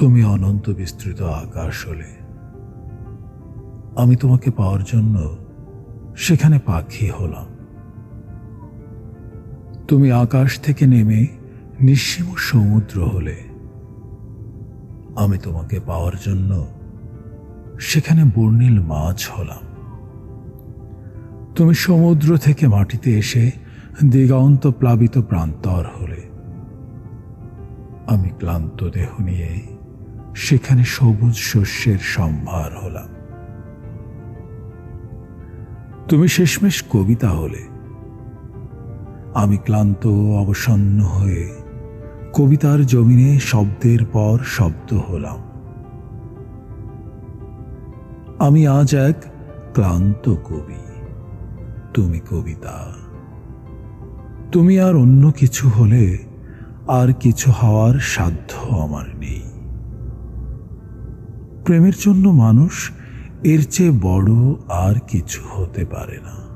তুমি অনন্ত বিস্তৃত আকাশ হলে। আমি তোমাকে পাওয়ার জন্য সেখানে পাখি হলাম। তুমি আকাশ থেকে নেমে নিঃসীম সমুদ্র হলে। আমি তোমাকে পাওয়ার জন্য সেখানে বর্ণিল মাছ হলাম। তুমি সমুদ্র থেকে মাটিতে এসে দিগন্ত প্লাবিত প্রান্তর হলে। আমি ক্লান্ত দেহ নিয়ে সেখানে সবুজ শস্যের সম্ভার হলাম। তুমি শেষমেশ কবিতা হলে। আমি ক্লান্ত অবসন্ন হয়ে কবিতার জমিনে শব্দের পর শব্দ হলাম। আমি আজ এক ক্লান্ত কবি। তুমি কবিতা। তুমি আর অন্য কিছু হলে আর কিছু হওয়ার সাধ্য আমার নেই। প্রেমের জন্য মানুষ এর চেয়ে বড় আর কিছু হতে পারে না।